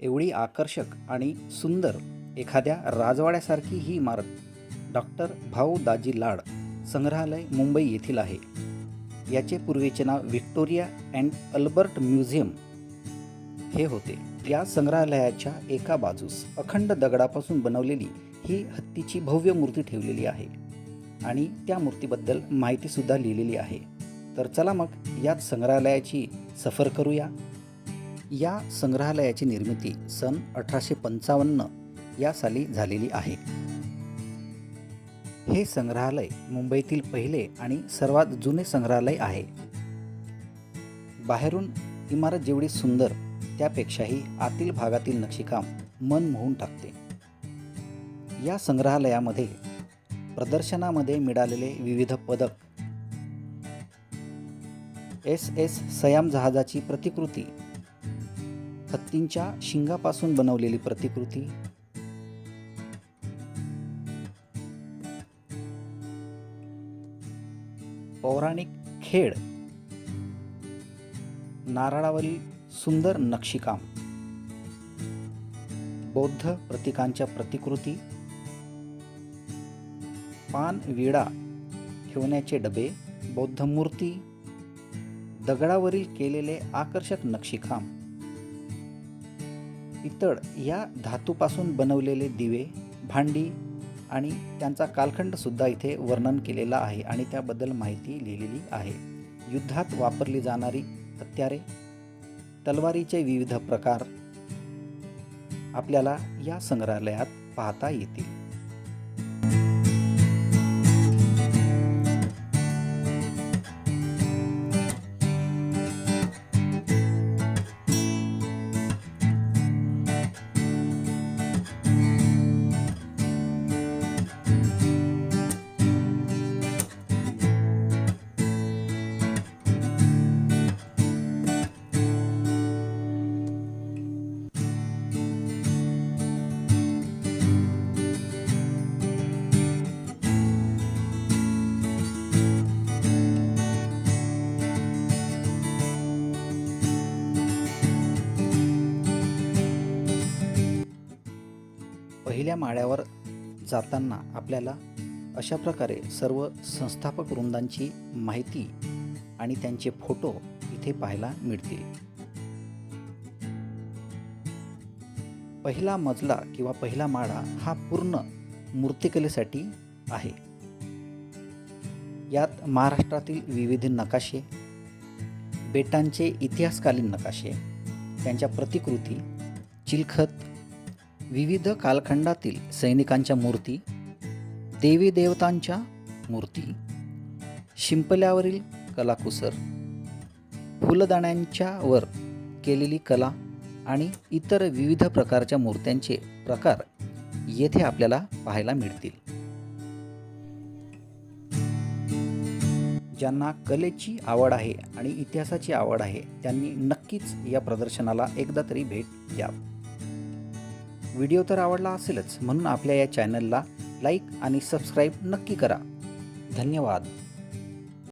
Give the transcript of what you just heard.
एवढी आकर्षक आणि सुंदर एखाद्या राजवाड्यासारखी ही इमारत डॉक्टर भाऊ दाजी लाड संग्रहालय मुंबई येथील आहे. याचे पूर्वीचे नाव व्हिक्टोरिया अँड अल्बर्ट म्युझियम हे होते. या संग्रहालयाच्या एका बाजूस अखंड दगडापासून बनवलेली ही हत्तीची भव्य मूर्ती ठेवलेली आहे आणि त्या मूर्तीबद्दल माहितीसुद्धा लिहिलेली आहे. तर चला मग याच संग्रहालयाची सफर करूया. या संग्रहालयाची निर्मिती सन अठराशे पंचावन्न या साली झालेली आहे. हे संग्रहालय मुंबईतील पहिले आणि सर्वात जुने संग्रहालय आहे. बाहेरून इमारत जेवढी सुंदर त्यापेक्षाही आतील भागातील नक्षीकाम मन मोहून टाकते. या संग्रहालयामध्ये प्रदर्शनामध्ये मिळालेले विविध पदक एस एस सयाम जहाजाची प्रतिकृती हत्तींच्या शिंगापासून बनवलेली प्रतिकृती. पौराणिक खेळ नारळावरील सुंदर नक्षीकाम. बौद्ध प्रतिकांच्या प्रतिकृती. पान विडा ठेवण्याचे डबे बौद्ध मूर्ती. दगडावरील केलेले आकर्षक नक्षीकाम. पितळ या धातूपासून बनवलेले दिवे भांडी आणि त्यांचा कालखंडसुद्धा इथे वर्णन केलेला आहे आणि त्याबद्दल माहिती लिहिलेली आहे. युद्धात वापरली जाणारी हत्यारे तलवारीचे विविध प्रकार आपल्याला या संग्रहालयात पाहता येतील. पहिल्या माळ्यावर जाताना आपल्याला अशा प्रकारे सर्व संस्थापक वृंदांची माहिती आणि त्यांचे फोटो इथे पाहायला मिळतील पहिला मजला किंवा पहिला माळा हा पूर्ण मूर्तिकलेसाठी आहे. यात महाराष्ट्रातील विविध नकाशे बेटांचे इतिहासकालीन नकाशे त्यांच्या प्रतिकृती चिलखत विविध कालखंडातील सैनिकांच्या मूर्ती देवी देवतांच्या मूर्ती शिंपल्यावरील कलाकुसर फुलदाण्यांच्यावर केलेली कला आणि इतर विविध प्रकारच्या मूर्त्यांचे प्रकार येथे आपल्याला पाहायला मिळतील. ज्यांना कलेची आवड आहे आणि इतिहासाची आवड आहे त्यांनी नक्कीच या प्रदर्शनाला एकदा तरी भेट द्या व्हिडिओ तर आवडला असेलच म्हणून आपल्या या चॅनलला लाईक आणि सबस्क्राईब नक्की करा. धन्यवाद.